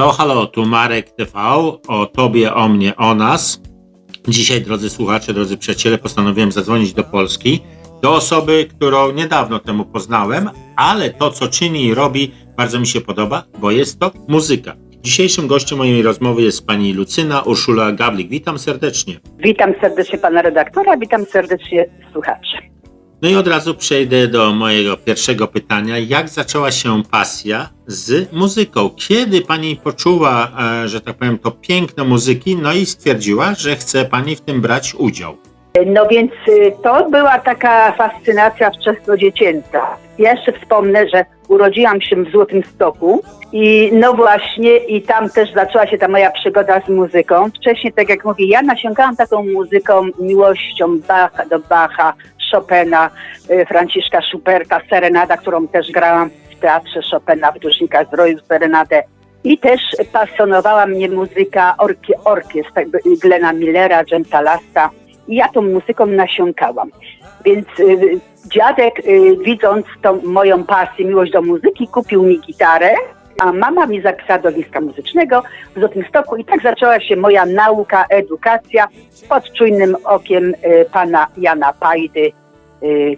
Halo, halo, tu Marek TV, o tobie, o mnie, o nas. Dzisiaj, drodzy słuchacze, drodzy przyjaciele, postanowiłem zadzwonić do Polski, do osoby, którą niedawno temu poznałem, ale to, co czyni i robi, bardzo mi się podoba, bo jest to muzyka. Dzisiejszym gościem mojej rozmowy jest pani Lucyna Urszula Gablik. Witam serdecznie. Witam serdecznie pana redaktora, witam serdecznie słuchaczy. No i od razu przejdę do mojego pierwszego pytania. Jak zaczęła się pasja z muzyką? Kiedy pani poczuła, e, że tak powiem, to piękno muzyki, no i stwierdziła, że chce pani w tym brać udział? No więc y, to była taka fascynacja wczesnodziecięca. Ja jeszcze wspomnę, że urodziłam się w Złotym Stoku i no właśnie i tam też zaczęła się ta moja przygoda z muzyką. Wcześniej, tak jak mówię, ja nasiąkałam taką muzyką, miłością Bacha, do Bacha, Chopina, y, Franciszka Schuberta, Serenada, którą też grałam w teatrze Chopina w Dusznikach Zdroju Serenadę. I też pasjonowała mnie muzyka orki, orkiestr, Glena Millera, Jamesa Lasta. I ja tą muzyką nasiąkałam. Więc y, dziadek, y, widząc tą moją pasję, miłość do muzyki, kupił mi gitarę, a mama mi zapisała do wojska muzycznego w Złotym Stoku i tak zaczęła się moja nauka, edukacja pod czujnym okiem y, pana Jana Pajdy,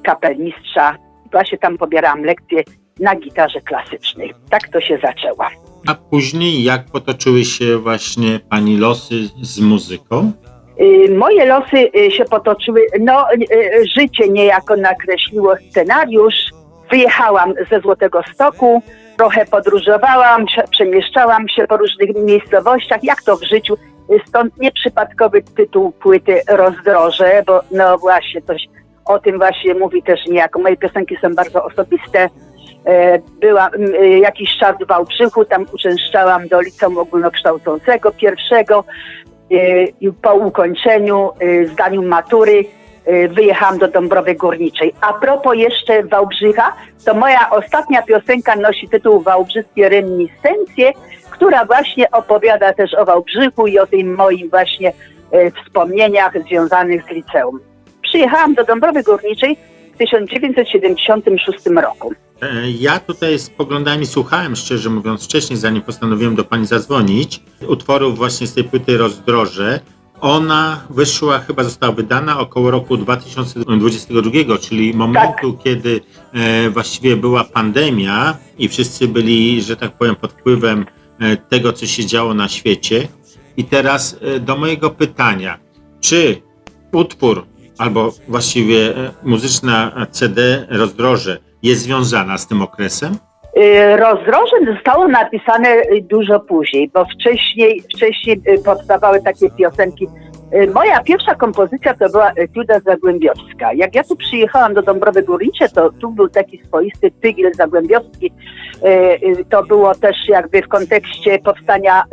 kapelmistrza. Właśnie tam pobierałam lekcje na gitarze klasycznej. Tak to się zaczęło. A później jak potoczyły się właśnie pani losy z muzyką? Y, Moje losy y, się potoczyły, no y, y, życie niejako nakreśliło scenariusz. Wyjechałam ze Złotego Stoku, trochę podróżowałam, prze- przemieszczałam się po różnych miejscowościach, jak to w życiu. Y, Stąd nieprzypadkowy tytuł płyty Rozdroże, bo no właśnie coś o tym właśnie mówi też niejako. Moje piosenki są bardzo osobiste. E, Była y, jakiś czas w Wałbrzychu, tam uczęszczałam do liceum ogólnokształcącego pierwszego i po ukończeniu, zdaniu matury wyjechałam do Dąbrowy Górniczej. A propos jeszcze Wałbrzycha, to moja ostatnia piosenka nosi tytuł Wałbrzyskie Reminiscencje, która właśnie opowiada też o Wałbrzychu i o tym moim właśnie wspomnieniach związanych z liceum. Przyjechałam do Dąbrowy Górniczej w 1976 roku. E, Ja tutaj spoglądałem i słuchałem, szczerze mówiąc, wcześniej, zanim postanowiłem do pani zadzwonić, utworów właśnie z tej płyty Rozdroże. Ona wyszła, chyba została wydana około roku 2022, czyli momentu, kiedy e, właściwie była pandemia i wszyscy byli, że tak powiem, pod wpływem e, tego, co się działo na świecie. I teraz e, do mojego pytania, czy utwór albo właściwie e, muzyczna CD Rozdroże jest związana z tym okresem? Y, Rozdroże zostało napisane y, dużo później, bo wcześniej, wcześniej y, powstawały takie piosenki. Moja pierwsza kompozycja to była Etiuda Zagłębiowska. Jak ja tu przyjechałam do Dąbrowy Górnicze, to tu był taki swoisty tygiel zagłębiowski. To było też jakby w kontekście powstania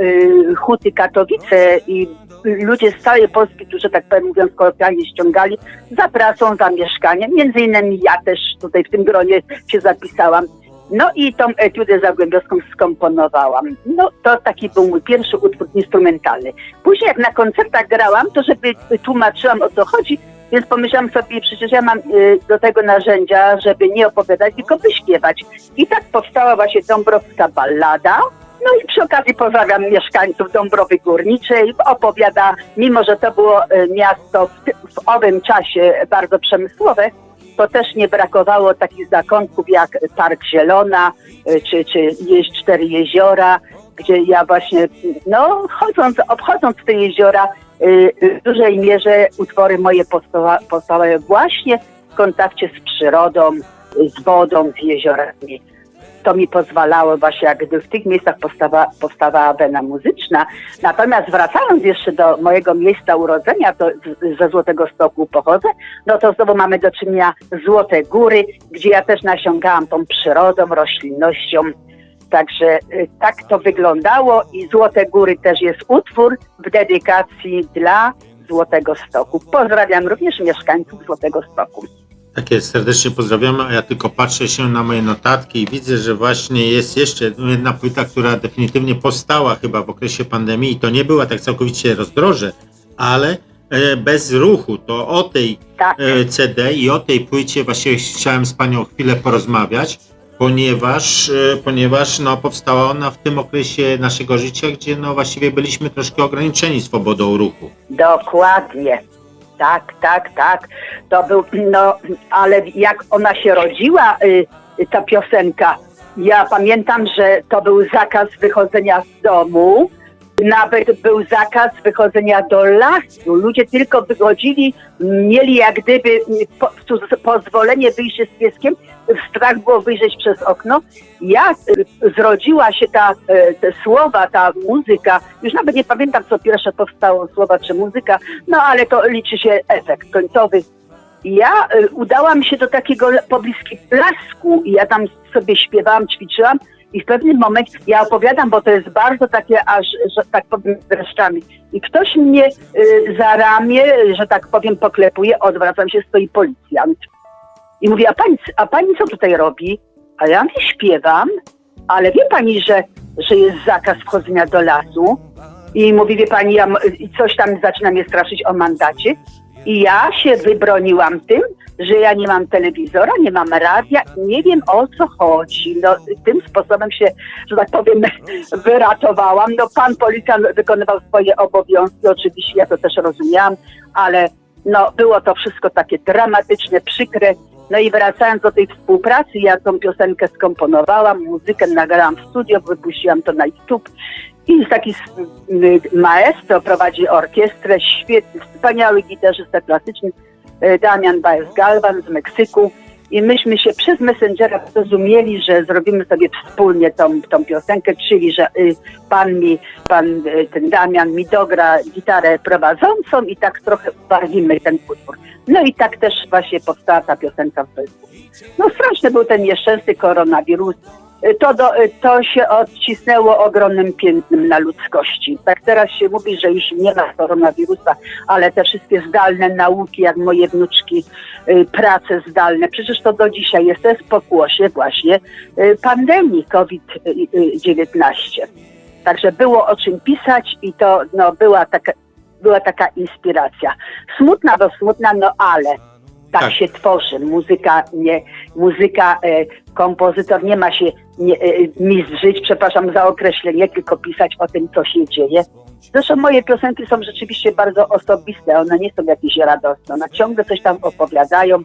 Huty Katowice i ludzie z całej Polski, którzy tak powiem mówiąc kolokwialnie ściągali za pracą, za mieszkaniem. Między innymi ja też tutaj w tym gronie się zapisałam. No i tą etiudę zagłębiowską skomponowałam. No to taki był mój pierwszy utwór instrumentalny. Później jak na koncertach grałam, to żeby tłumaczyłam o co chodzi, więc pomyślałam sobie, przecież ja mam y, do tego narzędzia, żeby nie opowiadać, tylko wyśpiewać. I tak powstała właśnie Dąbrowska Ballada. No i przy okazji pozdrawiam mieszkańców Dąbrowy Górniczej. Opowiada, mimo że to było y, miasto w, w owym czasie bardzo przemysłowe, to też nie brakowało takich zakątków jak Park Zielona y, czy, czy Cztery Jeziora, gdzie ja właśnie, no chodząc, obchodząc te jeziora, y, w dużej mierze utwory moje powstawa, powstawały właśnie w kontakcie z przyrodą, z wodą, z jeziorami. To mi pozwalało właśnie, jak gdy w tych miejscach powstawa, powstawała wena muzyczna. Natomiast wracając jeszcze do mojego miejsca urodzenia, to ze Złotego Stoku pochodzę, no to znowu mamy do czynienia Złote Góry, gdzie ja też nasiągałam tą przyrodą, roślinnością. Także y, tak to wyglądało i Złote Góry też jest utwór w dedykacji dla Złotego Stoku. Pozdrawiam również mieszkańców Złotego Stoku. Takie serdecznie pozdrawiamy, a ja tylko patrzę się na moje notatki i widzę, że właśnie jest jeszcze jedna płyta, która definitywnie powstała chyba w okresie pandemii i to nie była tak całkowicie rozdroże, ale e, bez ruchu. To o tej Tak. e, CD i o tej płycie właśnie chciałem z Panią chwilę porozmawiać. ponieważ, e, ponieważ no, powstała ona w tym okresie naszego życia, gdzie no, właściwie byliśmy troszkę ograniczeni swobodą ruchu. Dokładnie. Tak, tak, tak. To był, no, ale jak ona się rodziła, y, y, ta piosenka, ja pamiętam, że to był zakaz wychodzenia z domu, nawet był zakaz wychodzenia do lasu. Ludzie tylko wychodzili, mieli jak gdyby y, po, pozwolenie wyjść z pieskiem, strach było wyjrzeć przez okno. Jak y, zrodziła się ta, y, te słowa, ta muzyka, już nawet nie pamiętam, co pierwsze powstało, słowa czy muzyka, no ale to liczy się efekt końcowy. Ja y, udałam się do takiego pobliskiego lasku i ja tam sobie śpiewałam, ćwiczyłam i w pewnym momencie ja opowiadam, bo to jest bardzo takie aż, że tak powiem, dreszczami. I ktoś mnie y, za ramię, że tak powiem, poklepuje, odwracam się, stoi policjant. I mówi, a pani, a pani co tutaj robi? A ja mówię, śpiewam, ale wie pani, że, że jest zakaz wchodzenia do lasu? I mówi, wie pani, ja, coś tam zaczyna mnie straszyć o mandacie. I ja się wybroniłam tym, że ja nie mam telewizora, nie mam radia, nie wiem o co chodzi. No, tym sposobem się, że tak powiem, wyratowałam. No, pan policjant wykonywał swoje obowiązki, oczywiście ja to też rozumiałam, ale no, było to wszystko takie dramatyczne, przykre. No i wracając do tej współpracy, ja tą piosenkę skomponowałam, muzykę nagrałam w studio, wypuściłam to na YouTube. I taki maestro prowadzi orkiestrę, świetny, wspaniały gitarzysta klasyczny, y, Damian Baez-Galvan z Meksyku. I myśmy się przez Messengera zrozumieli, że zrobimy sobie wspólnie tą, tą piosenkę, czyli że y, pan mi, pan y, ten Damian mi dogra gitarę prowadzącą i tak trochę ubarwimy ten utwór. No i tak też właśnie powstała ta piosenka w Facebooku. No straszny był ten nieszczęsny koronawirus. Y, To, do, y, to się odcisnęło ogromnym piętnem na ludzkości. Tak teraz się mówi, że już nie ma koronawirusa, ale te wszystkie zdalne nauki, jak moje wnuczki, y, prace zdalne, przecież to do dzisiaj jest, to jest pokłosie właśnie pandemii COVID-19. Także było o czym pisać i to no, była, taka, była taka inspiracja. Smutna, bo smutna, no ale tak, Tak. się tworzy. Muzyka, nie, muzyka, e, kompozytor nie ma się nie, e, mistrzyć, przepraszam za określenie, tylko pisać o tym, co się dzieje. Zresztą moje piosenki są rzeczywiście bardzo osobiste, one nie są jakieś radosne, one ciągle coś tam opowiadają,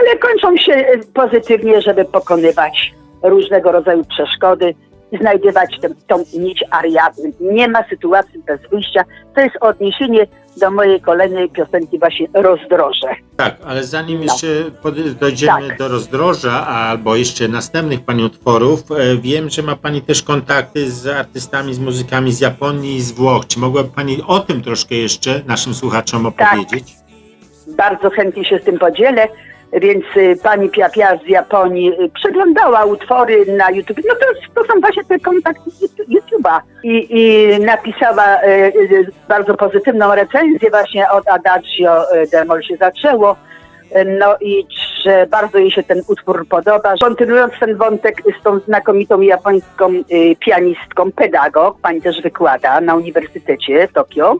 ale kończą się e, pozytywnie, żeby pokonywać różnego rodzaju przeszkody, znajdywać tę, tą nić Ariadny. Nie ma sytuacji bez wyjścia. To jest odniesienie do mojej kolejnej piosenki właśnie Rozdroże. Tak, ale zanim jeszcze pod- dojdziemy Tak. do rozdroża albo jeszcze następnych Pani utworów, e, wiem, że ma Pani też kontakty z artystami, z muzykami z Japonii i z Włoch. Czy mogłaby Pani o tym troszkę jeszcze naszym słuchaczom opowiedzieć? Bardzo chętnie się z tym podzielę. Więc y, pani Pia Pia z Japonii y, przeglądała utwory na YouTube. No to, to są właśnie te kontakty YouTube'a. I, I napisała y, bardzo pozytywną recenzję właśnie od Adagio Demol się zaczęło. No i że bardzo jej się ten utwór podoba. Kontynuując ten wątek z tą znakomitą japońską pianistką, pedagog, pani też wykłada na Uniwersytecie w Tokio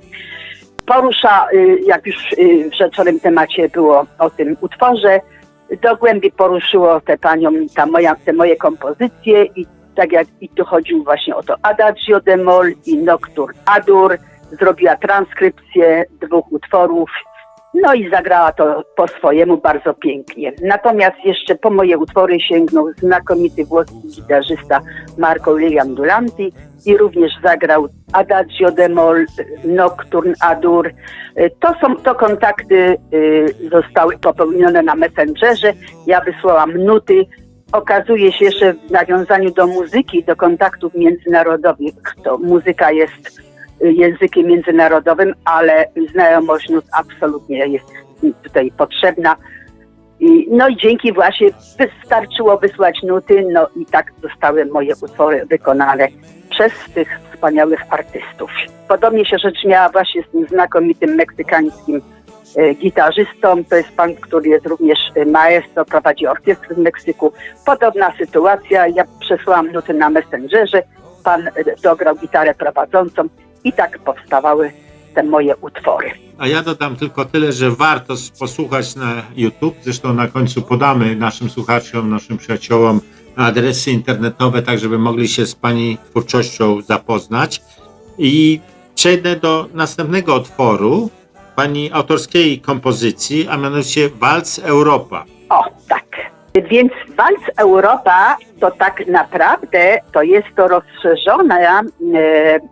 porusza, y, jak już y, w rzeczowym temacie było o tym utworze, do głębi poruszyło tę panią, ta moja, te moje kompozycje i tak jak i tu chodziło właśnie o to Adagio de Mol i Nocturne Adur, zrobiła transkrypcję dwóch utworów, no i zagrała to po swojemu bardzo pięknie. Natomiast jeszcze po moje utwory sięgnął znakomity włoski gitarzysta Marco Lilian Dulanti i również zagrał Adagio de Mol, Nocturne Adur. Y, To są to kontakty y, zostały popełnione na Messengerze. Ja wysłałam nuty. Okazuje się jeszcze w nawiązaniu do muzyki, do kontaktów międzynarodowych, to muzyka jest językiem międzynarodowym, ale znajomość nut absolutnie jest tutaj potrzebna. I, no i dzięki właśnie wystarczyło wysłać nuty, no i tak zostały moje utwory wykonane przez tych wspaniałych artystów. Podobnie się rzecz miała właśnie z tym znakomitym meksykańskim e, gitarzystą. To jest pan, który jest również e, maestro, prowadzi orkiestrę w Meksyku. Podobna sytuacja. Ja przesłałam nuty na Messengerze. Pan e, dograł gitarę prowadzącą i tak powstawały te moje utwory. A ja dodam tylko tyle, że warto posłuchać na YouTube. Zresztą na końcu podamy naszym słuchaczom, naszym przyjaciołom adresy internetowe, tak żeby mogli się z Pani twórczością zapoznać. I przejdę do następnego otworu Pani autorskiej kompozycji, a mianowicie Walc Europa. O, tak. Więc Walc Europa to tak naprawdę to jest to rozszerzona e,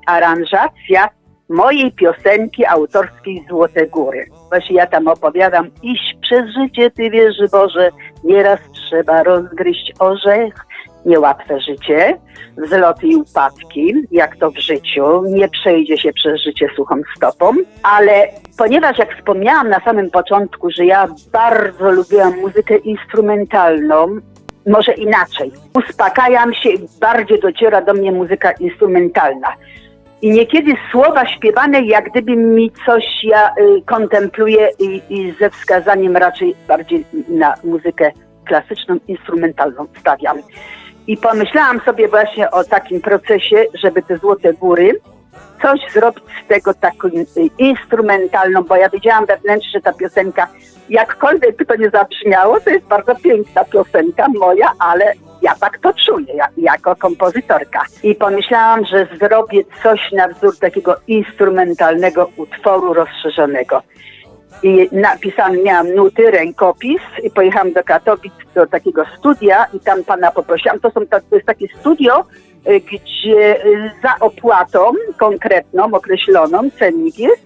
aranżacja mojej piosenki autorskiej Złote Góry. Właśnie ja tam opowiadam, iść przez życie, ty wierzy Boże, nieraz trzeba rozgryźć orzech, niełatwe życie, wzloty i upadki, jak to w życiu, nie przejdzie się przez życie suchą stopą, ale ponieważ jak wspomniałam na samym początku, że ja bardzo lubiłam muzykę instrumentalną, może inaczej, uspokajam się, bardziej dociera do mnie muzyka instrumentalna. I niekiedy słowa śpiewane, jak gdyby mi coś ja y, kontempluję i, i ze wskazaniem raczej bardziej na muzykę klasyczną, instrumentalną stawiam. I pomyślałam sobie właśnie o takim procesie, żeby te Złote Góry coś zrobić z tego taką y, instrumentalną, bo ja wiedziałam wewnętrznie, że ta piosenka, jakkolwiek by to nie zabrzmiało, to jest bardzo piękna piosenka moja, ale ja tak to czuję ja, jako kompozytorka. I pomyślałam, że zrobię coś na wzór takiego instrumentalnego utworu rozszerzonego. I napisałam, miałam nuty, rękopis i pojechałam do Katowic do takiego studia i tam pana poprosiłam. To, są, to jest takie studio, y, gdzie y, za opłatą konkretną, określoną, cennik jest.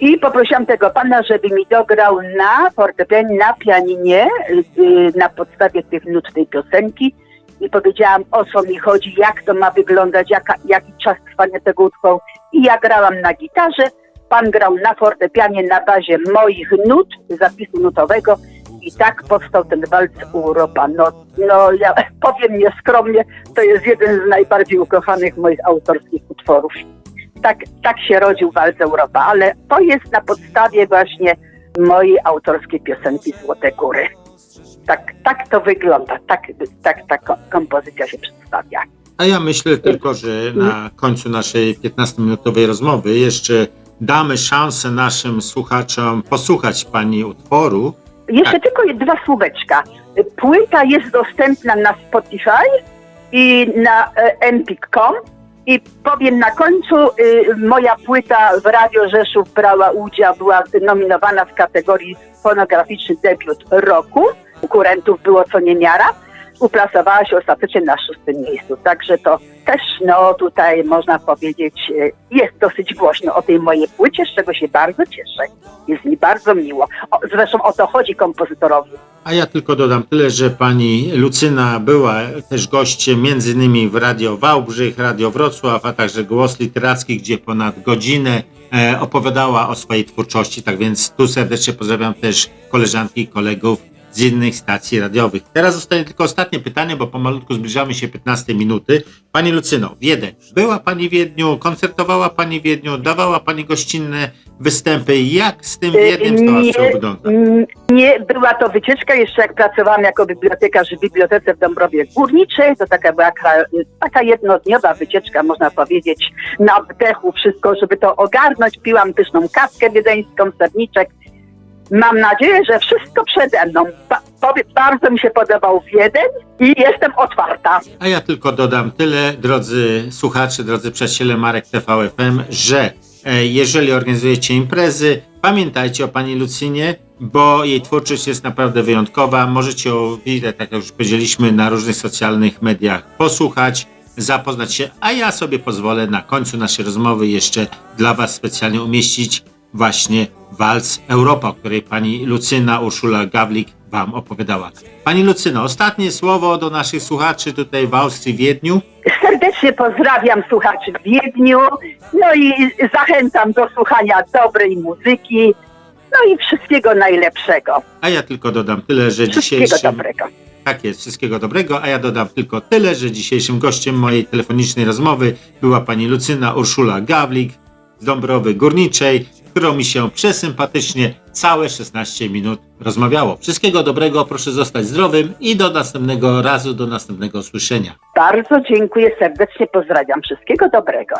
I poprosiłam tego pana, żeby mi dograł na fortepianie, na pianinie, y, na podstawie tych nut tej piosenki. I powiedziałam, o co mi chodzi, jak to ma wyglądać, jaka, jaki czas trwania tego utworu. I ja grałam na gitarze, pan grał na fortepianie na bazie moich nut, zapisu nutowego i tak powstał ten walc Europa. No, no ja powiem nieskromnie, to jest jeden z najbardziej ukochanych moich autorskich utworów. Tak, tak się rodził walc Europa, ale to jest na podstawie właśnie mojej autorskiej piosenki Złote Góry. Tak, tak to wygląda, tak, tak ta ko- kompozycja się przedstawia. A ja myślę tylko, że na końcu naszej 15-minutowej rozmowy jeszcze damy szansę naszym słuchaczom posłuchać Pani utworu. Jeszcze tylko dwa słóweczka. Płyta jest dostępna na Spotify i na e, empik.com i powiem na końcu, y, moja płyta w Radio Rzeszów brała udział, była nominowana w kategorii fonograficzny debiut roku. Konkurentów było co niemiara. Uplasowała się ostatecznie na szóstym miejscu. Także to też, no tutaj można powiedzieć, y, jest dosyć głośno o tej mojej płycie, z czego się bardzo cieszę. Jest mi bardzo miło. O, zresztą o to chodzi kompozytorowi. A ja tylko dodam tyle, że pani Lucyna była też gościem między innymi w Radio Wałbrzych, Radio Wrocław, a także Głos Literacki, gdzie ponad godzinę e, opowiadała o swojej twórczości. Tak więc tu serdecznie pozdrawiam też koleżanki i kolegów z innych stacji radiowych. Teraz zostanie tylko ostatnie pytanie, bo pomalutku zbliżamy się 15 minuty. Pani Lucyno, Wiedeń. Była Pani w Wiedniu, koncertowała Pani w Wiedniu, dawała Pani gościnne występy. Jak z tym Wiedniem stała nie, się wygląda? mm, nie była to wycieczka, jeszcze jak pracowałam jako bibliotekarz w bibliotece w Dąbrowie Górniczej, to taka była taka jednodniowa wycieczka, można powiedzieć, na wdechu wszystko, żeby to ogarnąć. Piłam pyszną kawkę wiedeńską, serniczek. Mam nadzieję, że wszystko przede mną. Ba- bardzo mi się podobał Wiedeń i jestem otwarta. A ja tylko dodam tyle, drodzy słuchacze, drodzy przyjaciele Marek TVFM, że e, jeżeli organizujecie imprezy, pamiętajcie o pani Lucynie, bo jej twórczość jest naprawdę wyjątkowa. Możecie ją, tak jak już powiedzieliśmy, na różnych socjalnych mediach posłuchać, zapoznać się, a ja sobie pozwolę na końcu naszej rozmowy jeszcze dla was specjalnie umieścić właśnie Walc Europa, o której pani Lucyna Urszula Gawlik wam opowiadała. Pani Lucyno, ostatnie słowo do naszych słuchaczy tutaj w Austrii, Wiedniu. Serdecznie pozdrawiam słuchaczy w Wiedniu, no i zachęcam do słuchania dobrej muzyki, no i wszystkiego najlepszego. A ja tylko dodam tyle, że Wszystkiego dzisiejszym... dobrego. Tak jest, wszystkiego dobrego, a ja dodam tylko tyle, że dzisiejszym gościem mojej telefonicznej rozmowy była pani Lucyna Urszula Gawlik z Dąbrowy Górniczej, którą mi się przesympatycznie całe 16 minut rozmawiało. Wszystkiego dobrego, proszę zostać zdrowym i do następnego razu, do następnego usłyszenia. Bardzo dziękuję, serdecznie pozdrawiam. Wszystkiego dobrego.